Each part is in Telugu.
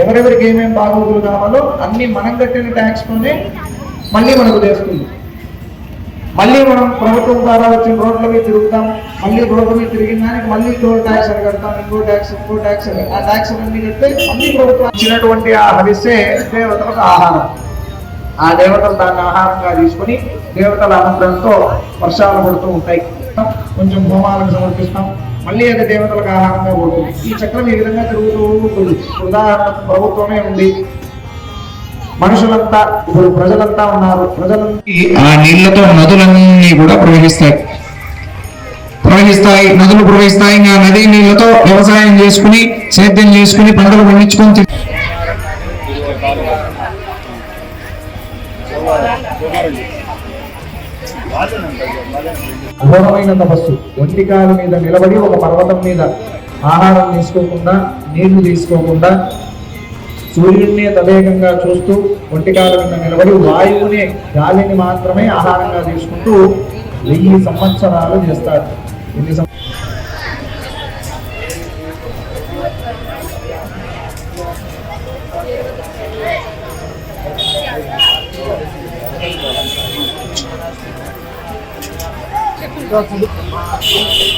ఎవరెవరికి ఏమేమి బాగోగులు కావాలో అన్ని మనం కట్టిన ట్యాక్స్ తోనే మళ్ళీ మనకు చేస్తుంది మళ్ళీ మనం ప్రభుత్వం ద్వారా వచ్చిన రోడ్ల మీద తిరుగుతాం మళ్ళీ రోడ్ల మీద తిరిగిన దానికి మళ్ళీ టోల్ ట్యాక్స్ అని కడతాం ఇంకో ట్యాక్స్ ఇంకో ట్యాక్స్ అని. ఆ ట్యాక్స్ అన్ని కడితే మళ్ళీ ప్రభుత్వం ఇచ్చినటువంటి ఆ హవిస్సే దేవతలకు ఆహారం. ఆ దేవతలు దాన్ని ఆహారంగా తీసుకొని దేవతల అనుగ్రహంతో వర్షాలు పడుతూ ఉంటాయి. కొంచెం హోమాలకు సమర్పిస్తాం. మళ్ళీ అది దేవతలకు ఆహారంగా పోతుంది. ఈ చక్రం ఈ విధంగా తిరుగుతూ ఉంటుంది. ఉదాహరణకు ప్రభుత్వమే ఉంది. మనుషులంతా ఇప్పుడు ప్రజలంతా ఉన్నారు. ప్రజలకి ఆ నీళ్ళతో నదులన్నీ కూడా ప్రవహిస్తాయి. ప్రవహిస్తాయి నదులు ప్రవహిస్తాయి. ఇంకా నదీ నీళ్ళతో వ్యవసాయం చేసుకుని సేద్యం చేసుకుని పంటలు పండించుకొని తిన్- ఘోరమైన తపస్సు ఒంటికాల మీద నిలబడి ఒక పర్వతం మీద ఆహారం తీసుకోకుండా నీళ్ళు తీసుకోకుండా సూర్యుడినే తదేకంగా చూస్తూ ఒంటికాల మీద నిలబడి వాయువునే గాలిని మాత్రమే ఆహారంగా తీసుకుంటూ వెయ్యి సంవత్సరాలు చేస్తారు. ఎన్ని Okay.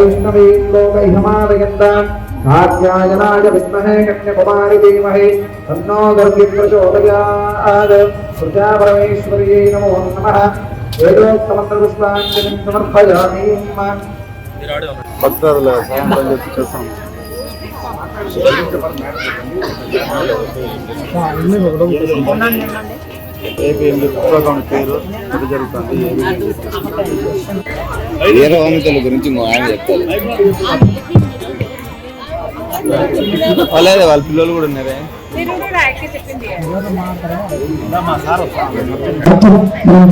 వైష్ణవే లోకైహమాదయంతాం కాత్యాయనాయ విద్మహే కన్యకుమారి ధీమహి తన్నో గర్భి ప్రచోదయాత్ ప్రజాపరమేశ్వర్యై నమో నమః వేదోక్తమంత్రపుష్పాంజలిం సమర్పయామి భక్తుల సాయంత్రం చెప్పి చేస్తాం. పేరు జరుగుతుంది. గురించి ఆయన చెప్తారు వాళ్ళే వాళ్ళ పిల్లలు కూడా ఉన్నారే.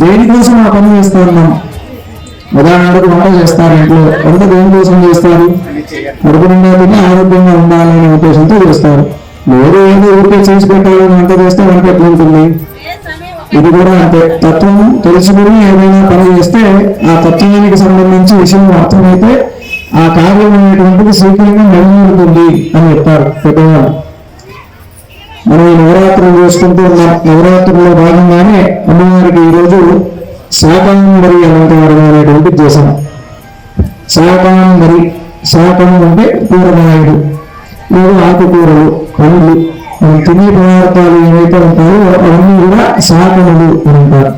దేనికోసం ఆ పని చేస్తూ ఉన్నాం ఉదాహరణకు వంట చేస్తారు ఇంట్లో. వంట దేనికోసం చేస్తారు? కడుపు నిండా తిని ఆరోగ్యంగా ఉండాలనే ఉద్దేశంతో చేస్తారు. వేరే ఏదో ఊరికే చేసి పెట్టాలని వంట చేస్తే వంట ఎట్లా ఉంటుంది? ఇది కూడా అంతే. తత్వం తెలుసుకుని ఏదైనా పని చేస్తే ఆ తత్వానికి సంబంధించి విషయం అర్థమైతే ఆ కార్యం అనేటువంటిది శీఘ్రంగా నెరవేరుతుంది అని చెప్పారు పెద్దవాళ్ళు మనం ఈ నవరాత్రులు చేసుకుంటూ ఉన్నాం. నవరాత్రుల్లో భాగంగానే అమ్మవారికి ఈరోజు శాకాంబరి అలంకారం అనేటువంటి చేశాం. శాకాంబరి శాకం అంటే కూరగాయలు లేదా ఆకుకూరలు పండ్లు. తినే పదార్థాలు ఏవైతే ఉంటాయో అవన్నీ కూడా శాకములు అని అంటారు.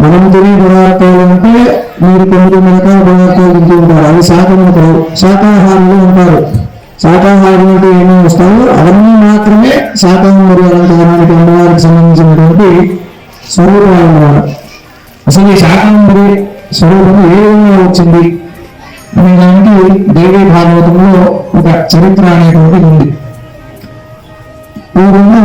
మనం తినే పదార్థాలు అంటే మీరు కొన్ని రకాల పదార్థాలు తింటూ ఉంటారు. అవి శాకములు కావు శాకాహారులు ఉంటారు శాకాహారం అంటే ఏమేమి వస్తాయో అవన్నీ మాత్రమే శాకాహారి అలంకారానికి అమ్మవారికి సంబంధించినటువంటి స్వరూపాలు. అన్నమాట అసలు ఈ శాకాంబరి స్వరూపం ఏ విధంగా వచ్చింది? అనేదానికి దేవీ భాగవతంలో ఒక చరిత్ర అనేటువంటిది ఉంది. పూర్వము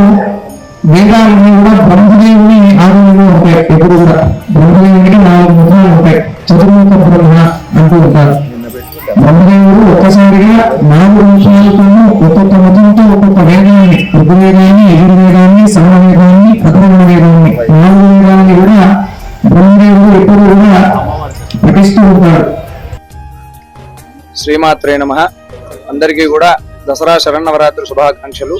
వేదాలన్నీ కూడా బ్రహ్మదేవుని ఆధీనంలో ఉంటాయి. ఎప్పుడు కూడా బ్రహ్మదేవునికి నాలుగు ముఖాలు ఉంటాయి. చతుర్ముఖ బ్రహ్మ అంటూ ఉంటారు. బ్రహ్మదేవుడు ఒక్కసారిగా నాలుగు ముఖాలతో ఒక్కొక్క ముఖంతో ఒక్కొక్క వేదాన్ని ఋగ్వేదాన్ని యజుర్వేదాన్ని సమవేదాన్ని అథర్వణ వేదాన్ని నాలుగు వేదాన్ని కూడా బ్రహ్మదేవుడు ఎప్పుడు కూడా పఠిస్తూ ఉంటాడు. శ్రీమాత్రే నమ. అందరికీ కూడా దసరా శరన్నవరాత్రి శుభాకాంక్షలు.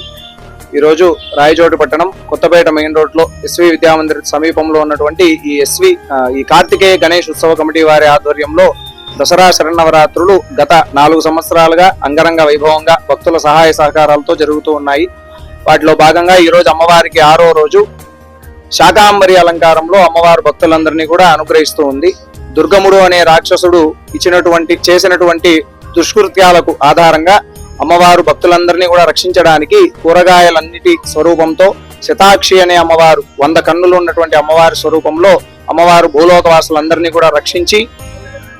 ఈరోజు రాయచోటి పట్టణం కొత్తపేట మెయిన్ రోడ్లో ఎస్వి విద్యామందిర్ సమీపంలో ఉన్నటువంటి ఈ ఎస్వి ఈ కార్తికేయ గణేష్ ఉత్సవ కమిటీ వారి ఆధ్వర్యంలో దసరా శరన్నవరాత్రులు గత నాలుగు సంవత్సరాలుగా అంగరంగ వైభవంగా భక్తుల సహాయ సహకారాలతో జరుగుతూ ఉన్నాయి. వాటిలో భాగంగా ఈరోజు అమ్మవారికి ఆరో రోజు శాకాంబరి అలంకారంలో అమ్మవారు భక్తులందరినీ కూడా అనుగ్రహిస్తూ ఉంది. దుర్గముడు అనే రాక్షసుడు ఇచ్చినటువంటి చేసినటువంటి దుష్కృత్యాలకు ఆధారంగా అమ్మవారు భక్తులందరినీ కూడా రక్షించడానికి కూరగాయలన్నిటి స్వరూపంతో శతాక్షి అనే అమ్మవారు వంద కన్నులు ఉన్నటువంటి అమ్మవారి స్వరూపంలో అమ్మవారు భూలోకవాసులందరినీ కూడా రక్షించి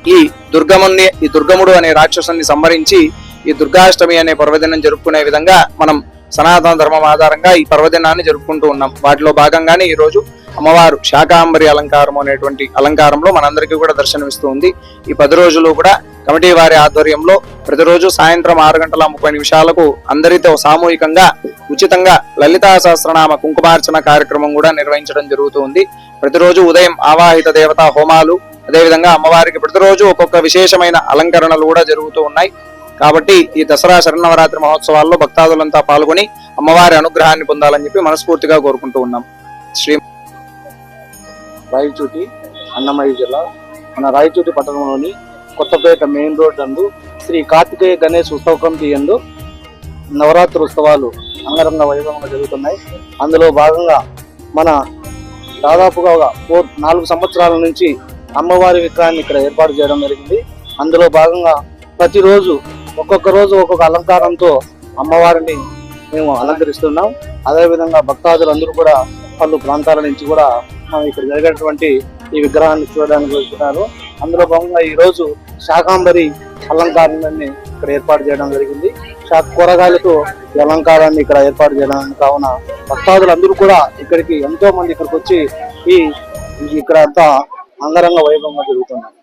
ఈ దుర్గముని ఈ దుర్గముడు అనే రాక్షసుని సంహరించి ఈ దుర్గాష్టమి అనే పర్వదినం జరుపుకునే విధంగా మనం సనాతన ధర్మం ఆధారంగా ఈ పర్వదినాన్ని జరుపుకుంటూ ఉన్నాం. వాటిలో భాగంగానే ఈ రోజు అమ్మవారు శాకాంబరి అలంకారం అనేటువంటి అలంకారంలో మనందరికీ కూడా దర్శనమిస్తూ ఉంది. ఈ పది రోజులు కూడా కమిటీ వారి ఆధ్వర్యంలో ప్రతిరోజు సాయంత్రం ఆరు గంటల ముప్పై నిమిషాలకు అందరితో సామూహికంగా ఉచితంగా లలితా సహస్రనామ కుంకుమార్చన కార్యక్రమం కూడా నిర్వహించడం జరుగుతుంది ప్రతిరోజు ఉదయం ఆవాహిత దేవతా హోమాలు అదేవిధంగా అమ్మవారికి ప్రతిరోజు ఒక్కొక్క విశేషమైన అలంకరణలు కూడా జరుగుతూ ఉన్నాయి. కాబట్టి ఈ దసరా శరణవరాత్రి మహోత్సవాల్లో భక్తాదులంతా పాల్గొని అమ్మవారి అనుగ్రహాన్ని పొందాలని చెప్పి మనస్ఫూర్తిగా కోరుకుంటూ ఉన్నాం. శ్రీ రాయచూటి అన్నమయ్య జిల్లా మన రాయచూటి పట్టణంలోని కొత్తపేట మెయిన్ రోడ్ అందు శ్రీ కార్తికేయ గణేష్ ఉత్సవ కమిటీ ఎందు నవరాత్రి ఉత్సవాలు అంగరంగ వైభవంగా జరుగుతున్నాయి. అందులో భాగంగా మన దాదాపుగా ఒక ఫోర్ నాలుగు సంవత్సరాల నుంచి అమ్మవారి విగ్రహాన్ని ఇక్కడ ఏర్పాటు చేయడం జరిగింది. అందులో భాగంగా ప్రతిరోజు ఒక్కొక్క రోజు ఒక్కొక్క అలంకారంతో అమ్మవారిని మేము అలంకరిస్తున్నాం. అదేవిధంగా భక్తాదులందరూ కూడా పలు ప్రాంతాల నుంచి కూడా మనం ఇక్కడ జరిగినటువంటి ఈ విగ్రహాన్ని చూడడానికి వెళ్తున్నారు. అందులో భాగంగా ఈ రోజు శాకాంబరి అలంకారాన్ని ఇక్కడ ఏర్పాటు చేయడం జరిగింది. శాఖ కూరగాయలతో ఈ అలంకారాన్ని ఇక్కడ ఏర్పాటు చేయడం కావున భక్తాదులందరూ కూడా ఇక్కడికి ఎంతో మంది ఇక్కడికి వచ్చి ఈ ఈ ఇక్కడ అంతా అంగరంగ వైభవంగా జరుగుతున్నారు.